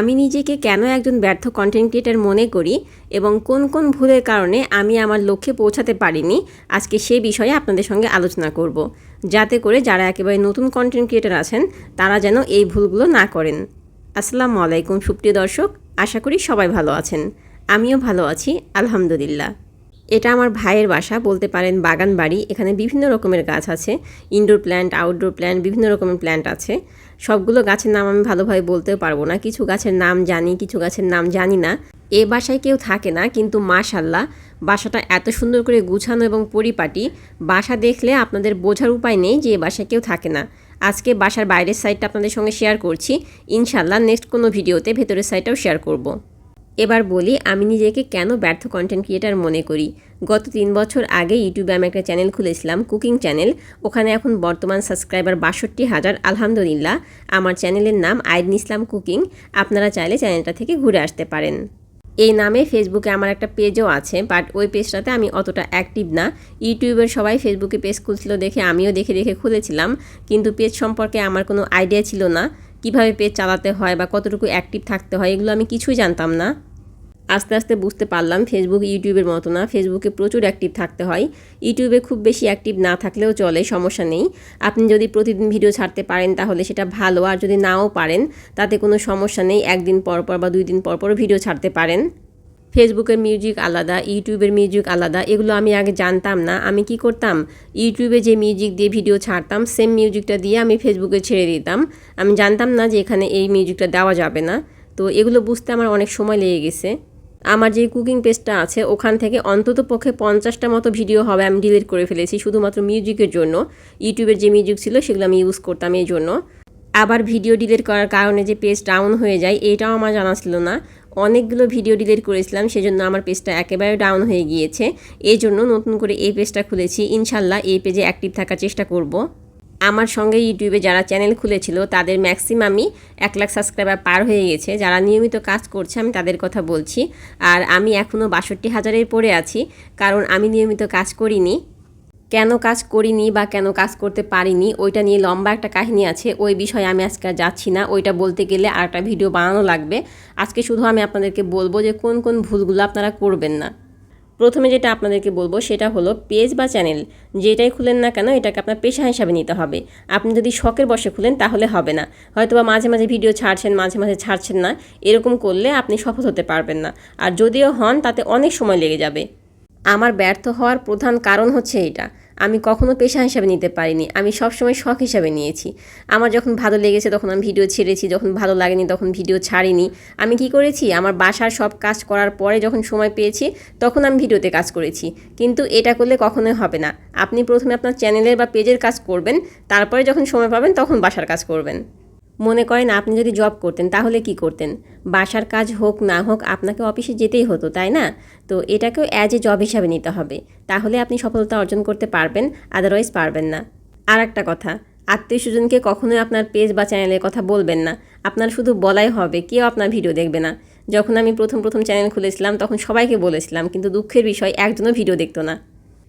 আমি নিজেকে কেন একজন ব্যর্থ কন্টেন্ট ক্রিয়েটার মনে করি এবং কোন কোন ভুলের কারণে আমি আমার লক্ষ্যে পৌঁছাতে পারিনি, আজকে সে বিষয়ে আপনাদের সঙ্গে আলোচনা করব। যাতে করে যারা একেবারে নতুন কন্টেন্ট ক্রিয়েটার আছেন, তারা যেন এই ভুলগুলো না করেন। আসসালামু আলাইকুম সুপ্রিয় দর্শক, আশা করি সবাই ভালো আছেন। আমিও ভালো আছি, আলহামদুলিল্লাহ। এটা আমার ভাইয়ের বাসা, বলতে পারেন বাগান বাড়ি। এখানে বিভিন্ন রকমের গাছ আছে ইনডোর প্ল্যান্ট আউটডোর প্ল্যান্ট বিভিন্ন রকমের প্ল্যান্ট আছে। সবগুলো গাছের নাম আমি ভালোভাবে বলতেও পারব না। কিছু গাছের নাম জানি, কিছু গাছের নাম জানি না। এ বাসায় কেউ থাকে না, কিন্তু মাশাল্লাহ বাসাটা এত সুন্দর করে গুছানো এবং পরিপাটি। বাসা দেখলে আপনাদের বোঝার উপায় নেই যে এ বাসায় কেউ থাকে না। আজকে বাসার বাইরের সাইডটা আপনাদের সঙ্গে শেয়ার করছি। ইনশাল্লাহ নেক্সট কোনো ভিডিওতে ভেতরের সাইডটাও শেয়ার করব। এবার বলি, আমি নিজেকে কেন ব্যর্থ কন্টেন্ট ক্রিয়েটার মনে করি? গত তিন বছর আগে ইউটিউবে আমি একটা চ্যানেল খুলেছিলাম কুকিং চ্যানেল ওখানে এখন বর্তমান সাবস্ক্রাইবার বাষট্টি হাজার, আলহামদুলিল্লাহ। আমার চ্যানেলের নাম আইদিন ইসলাম কুকিং। আপনারা চাইলে চ্যানেলটা থেকে ঘুরে আসতে পারেন। এই নামে ফেসবুকে আমার একটা পেজও আছে বাট ওই পেজটাতে আমি অতটা অ্যাক্টিভ না। ইউটিউবের সবাই ফেসবুকে পেজ খুলছিল দেখে আমিও দেখে দেখে খুলেছিলাম, কিন্তু পেজ সম্পর্কে আমার কোনো আইডিয়া ছিল না। কীভাবে পেজ চালাতে হয় বা কতটুকু অ্যাক্টিভ থাকতে হয়, এগুলো আমি কিছুই জানতাম না। আস্তে আস্তে বুঝতে পারলাম ফেসবুক ইউটিউবের মতো না। ফেসবুকে প্রচুর অ্যাক্টিভ থাকতে হয়। ইউটিউবে খুব বেশি অ্যাক্টিভ না থাকলেও চলে, সমস্যা নেই। আপনি যদি প্রতিদিন ভিডিও ছাড়তে পারেন, তাহলে সেটা ভালো। আর যদি নাও পারেন, তাতে কোনো সমস্যা নেই। একদিন পর পর বা দুই দিন পর পর ভিডিও ছাড়তে পারেন। ফেসবুকের মিউজিক আলাদা ইউটিউবের মিউজিক আলাদা। এগুলো আমি আগে জানতাম না। আমি কি করতাম? ইউটিউবে যে মিউজিক দিয়ে ভিডিও ছাড়তাম সেম মিউজিকটা দিয়ে আমি ফেসবুকে ছেড়ে দিতাম। আমি জানতাম না যে এখানে এই মিউজিকটা দেওয়া যাবে না। তো এগুলো বুঝতে আমার অনেক সময় লেগে গেছে। আমার যে কুকিং পেজটা আছে, ওখান থেকে অন্তত পক্ষে পঞ্চাশটা মতো ভিডিও হবে আমি ডিলিট করে ফেলেছি, শুধুমাত্র মিউজিকের জন্য। ইউটিউবের যে মিউজিক ছিল, সেগুলো আমি ইউজ করতাম এই জন্য। আবার ভিডিও ডিলিট করার কারণে যে পেজ ডাউন হয়ে যায়, এটাও আমার জানা ছিল না। অনেকগুলো ভিডিও ডিলিট করেছিলাম, সেজন্য আমার পেজটা একেবারে ডাউন হয়ে গিয়েছে। এই জন্য নতুন করে এই পেজটা খুলেছি। ইনশাল্লাহ এই পেজে অ্যাক্টিভ থাকার চেষ্টা করব। আমার সঙ্গে ইউটিউবে যারা চ্যানেল খুলেছিল, তাদের ম্যাক্সিমামই এক লাখ সাবস্ক্রাইবার পার হয়ে গেছে। যারা নিয়মিত কাজ করছে, আমি তাদের কথা বলছি। আর আমি এখনও বাষট্টি হাজারের পরে আছি, কারণ আমি নিয়মিত কাজ করিনি। কেন কাজ করিনি বা কেন কাজ করতে পারিনি, ওইটা নিয়ে লম্বা একটা কাহিনী আছে। ওই বিষয়ে আমি আজকে আর যাচ্ছি না। ওইটা বলতে গেলে আর একটা ভিডিও বানানো লাগবে। আজকে শুধু আমি আপনাদেরকে বলব যে কোন কোন ভুলগুলো আপনারা করবেন না। প্রথমে যেটা আপনাদেরকে বলব সেটা হলো পেজ বা চ্যানেল, যেটাই খুলেন না কেন এটাকে আপনার পেশা হিসাবে নিতে হবে। আপনি যদি শখের বসে খুলেন তাহলে হবে না। হয়তো বা মাঝে মাঝে ভিডিও ছাড়ছেন, মাঝে মাঝে ছাড়ছেন না, এরকম করলে আপনি সফল হতে পারবেন না। আর যদিও হন তাতে অনেক সময় লেগে যাবে। আমার ব্যর্থ হওয়ার প্রধান কারণ হচ্ছে এটা। আমি কখনো পেশা হিসাবে নিতে পারিনি। আমি সবসময় শখ হিসাবে নিয়েছি। আমার যখন ভালো লেগেছে তখন আমি ভিডিও ছেড়েছি, যখন ভালো লাগেনি তখন ভিডিও ছাড়িনি। আমি কি করেছি? আমার বাসার সব কাজ করার পরে যখন সময় পেয়েছি, তখন আমি ভিডিওতে কাজ করেছি। কিন্তু এটা করলে কখনোই হবে না। আপনি প্রথমে আপনার চ্যানেলের বা পেজের কাজ করবেন, তারপরে যখন সময় পাবেন তখন বাসার কাজ করবেন। মনে করেন আপনি যদি জব করতেন, তাহলে কি করতেন? বাসার কাজ হোক, না হোক, আপনাকে অফিসে যেতেই হতো, তাই না? তো এটাকেও অ্যাজ এ জব হিসাবে নিতে হবে। তাহলে আপনি সফলতা অর্জন করতে পারবেন আদারওয়াইজ পারবেন না। আর একটা কথা, আত্মীয় স্বজনকে কখনোই আপনার পেজ বা চ্যানেলের কথা বলবেন না। আপনার শুধু বলাই হবে, কেউ আপনার ভিডিও দেখবে না। যখন আমি প্রথম প্রথম চ্যানেল খুলেছিলাম, তখন সবাইকে বলেছিলাম, কিন্তু দুঃখের বিষয়, একজনও ভিডিও দেখতো না।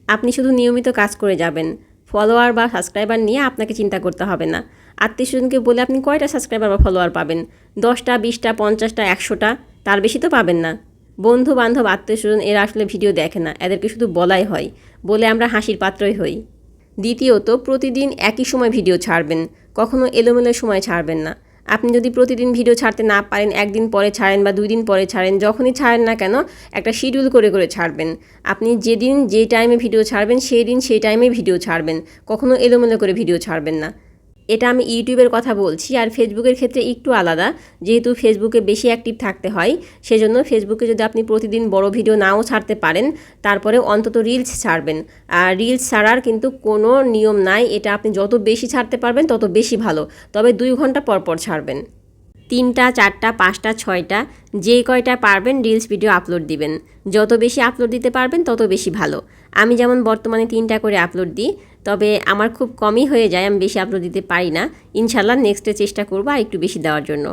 আপনি শুধু নিয়মিত কাজ করে যাবেন। ফলোয়ার বা সাবস্ক্রাইবার নিয়ে আপনাকে চিন্তা করতে হবে না। আত্মীয় স্বজনকে বলে আপনি কয়টা সাবস্ক্রাইবার বা ফলোয়ার পাবেন? দশটা, বিশটা, পঞ্চাশটা, একশোটা? তার বেশি তো পাবেন না। বন্ধু বান্ধব আত্মীয় স্বজন এরা আসলে ভিডিও দেখে না। এদেরকে শুধু বলাই হয়। বলে আমরা হাসির পাত্রই হই। দ্বিতীয়ত, প্রতিদিন একই সময় ভিডিও ছাড়বেন। কখনও এলোমেলো সময় ছাড়বেন না। আপনি যদি প্রতিদিন ভিডিও ছাড়তে না পারেন, একদিন পরে ছাড়েন বা দুই দিন পরে ছাড়েন, যখনই ছাড়েন না কেন, একটা শিডিউল করে করে ছাড়বেন। আপনি যেদিন যে টাইমে ভিডিও ছাড়বেন, সেই দিন সেই টাইমে ভিডিও ছাড়বেন। কখনও এলোমেলো করে ভিডিও ছাড়বেন না। এটা আমি ইউটিউবের কথা বলছি আর ফেসবুকের ক্ষেত্রে একটু আলাদা। যেহেতু ফেসবুকে বেশি অ্যাক্টিভ থাকতে হয়, সেজন্য ফেসবুকে যদি আপনি প্রতিদিন বড় ভিডিও নাও ছাড়তে পারেন, তারপরে অন্তত রিলস ছাড়বেন। আর রিলস ছাড়ার কিন্তু কোনো নিয়ম নাই, এটা আপনি যত বেশি ছাড়তে পারবেন, তত বেশি ভালো। তবে দুই ঘণ্টা পরপর পর ছাড়বেন। তিনটা, চারটা, পাঁচটা, ছয়টা, যে কয়টা পারবেন রিলস ভিডিও আপলোড দিবেন। যত বেশি আপলোড দিতে পারবেন, তত বেশি ভালো। আমি যেমন বর্তমানে তিনটা করে আপলোড দিই, তবে আমার খুব কমই হয়ে যায়, আমি বেশি আপলোড দিতে পারি না। ইনশাল্লাহ নেক্সটে চেষ্টা করব আর একটু বেশি দেওয়ার জন্য।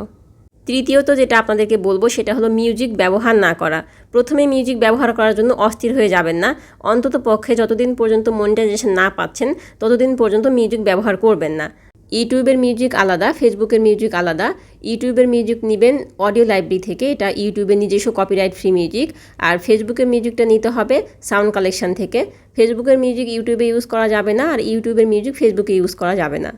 তৃতীয়ত যেটা আপনাদেরকে বলব, সেটা হলো মিউজিক ব্যবহার না করা। প্রথমে মিউজিক ব্যবহার করার জন্য অস্থির হয়ে যাবেন না। অন্তত পক্ষে যতদিন পর্যন্ত মনিটাইজেশন না পাচ্ছেন, ততদিন পর্যন্ত মিউজিক ব্যবহার করবেন না। ইউটিউবের মিউজিক আলাদা, ফেসবুকের মিউজিক আলাদা। ইউটিউবের মিউজিক নেবেন অডিও লাইব্রেরি থেকে, এটা ইউটিউবের নিজস্ব কপিরাইট ফ্রি মিউজিক আর ফেসবুকের মিউজিকটা নিতে হবে সাউন্ড কালেকশন থেকে। ফেসবুকের মিউজিক ইউটিউবে ইউজ করা যাবে না, আর ইউটিউবের মিউজিক ফেসবুকে ইউজ করা যাবে না।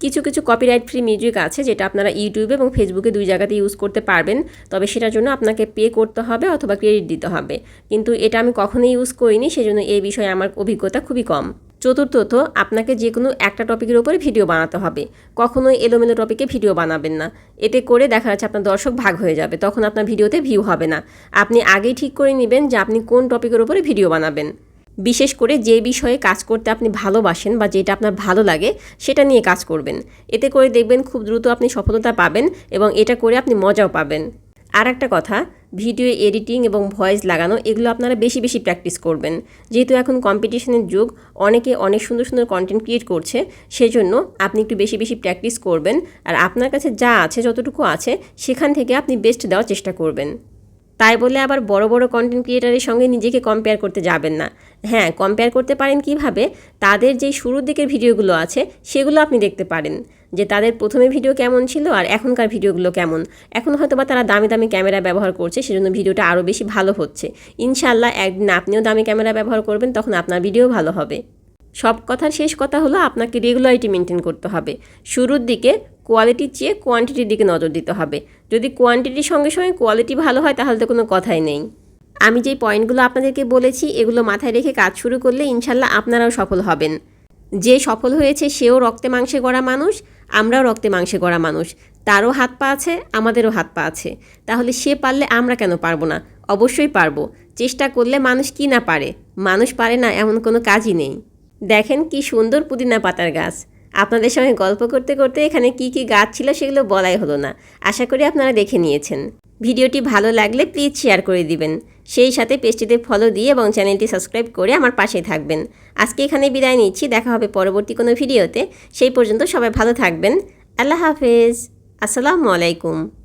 কিছু কিছু কপিরাইট ফ্রি মিউজিক আছে যেটা আপনারা ইউটিউবে এবং ফেসবুকে দুই জায়গাতে ইউজ করতে পারবেন। তবে সেটার জন্য আপনাকে পে করতে হবে অথবা ক্রেডিট দিতে হবে। কিন্তু এটা আমি কখনোই ইউজ করিনি, সেজন্য এই বিষয়ে আমার অভিজ্ঞতা খুবই কম। চতুর্থত, আপনাকে যে কোনো একটা টপিকের উপরে ভিডিও বানাতে হবে। কখনোই এলোমেলো টপিকে ভিডিও বানাবেন না। এতে করে দেখা যাচ্ছে আপনার দর্শক ভাগ হয়ে যাবে, তখন আপনার ভিডিওতে ভিউ হবে না। আপনি আগেই ঠিক করে নেবেন যে আপনি কোন টপিকের উপরে ভিডিও বানাবেন। বিশেষ করে যে বিষয়ে কাজ করতে আপনি ভালোবাসেন বা যেটা আপনার ভালো লাগে, সেটা নিয়ে কাজ করবেন। এতে করে দেখবেন খুব দ্রুত আপনি সফলতা পাবেন এবং এটা করে আপনি মজাও পাবেন। আর একটা কথা, ভিডিও এডিটিং এবং ভয়েস লাগানো, এগুলো আপনারা বেশি বেশি প্র্যাকটিস করবেন। যেহেতু এখন কম্পিটিশনের যুগ, অনেকে অনেক সুন্দর সুন্দর কন্টেন্ট ক্রিয়েট করছে, সেজন্য আপনি একটু বেশি বেশি প্র্যাকটিস করবেন। আর আপনার কাছে যা আছে, যতটুকু আছে, সেখান থেকে আপনি বেস্ট দেওয়ার চেষ্টা করবেন। তাই বলে আবার বড় বড় কন্টেন্ট ক্রিয়েটারের সঙ্গে নিজেকে কম্পেয়ার করতে যাবেন না। হ্যাঁ কম্পেয়ার করতে পারেন কীভাবে? তাদের যে শুরুর দিকের ভিডিওগুলো আছে, সেগুলো আপনি দেখতে পারেন। যে তাদের প্রথমে ভিডিও কেমন ছিল আর এখনকার ভিডিওগুলো কেমন। এখন হয়তো বা তারা দামি দামি ক্যামেরা ব্যবহার করছে, সেজন্য ভিডিওটা আরও বেশি ভালো হচ্ছে। ইনশাল্লাহ একদিন আপনিও দামি ক্যামেরা ব্যবহার করবেন, তখন আপনার ভিডিও ভালো হবে। সব কথার শেষ কথা হলো আপনাকে রেগুলারিটি মেনটেন করতে হবে। শুরুর দিকে কোয়ালিটির চেয়ে কোয়ান্টিটির দিকে নজর দিতে হবে। যদি কোয়ান্টিটির সঙ্গে সঙ্গে কোয়ালিটি ভালো হয় তাহলে তো কোনো কথাই নেই। আমি যেই পয়েন্টগুলো আপনাদেরকে বলেছি, এগুলো মাথায় রেখে কাজ শুরু করলে ইনশাল্লাহ আপনারাও সফল হবেন। যে সফল হয়েছে সেও রক্তে মাংসে গড়া মানুষ, আমরাও রক্তে মাংসে গড়া মানুষ। তারও হাত পা আছে, আমাদেরও হাত পা আছে। তাহলে সে পারলে আমরা কেন পারব না? অবশ্যই পারব। চেষ্টা করলে মানুষ কি না পারে? মানুষ পারে না, এমন কোনো কাজই নেই। দেখেন কি সুন্দর পুদিনা পাতার গাছ। আপনাদের সঙ্গে গল্প করতে করতে এখানে কি কি গাছ ছিল সেগুলো বলাই হলো না। আশা করি আপনারা দেখে নিয়েছেন। ভিডিওটি ভালো লাগলে প্লিজ শেয়ার করে দিবেন। সেই সাথে পেজটিতে ফলো দিয়ে এবং চ্যানেলটি সাবস্ক্রাইব করে আমার পাশে থাকবেন। আজকে এখানে বিদায় নিচ্ছি। দেখা হবে পরবর্তী কোনো ভিডিওতে। সেই পর্যন্ত সবাই ভালো থাকবেন। আল্লাহ হাফেজ। আসসালামু আলাইকুম।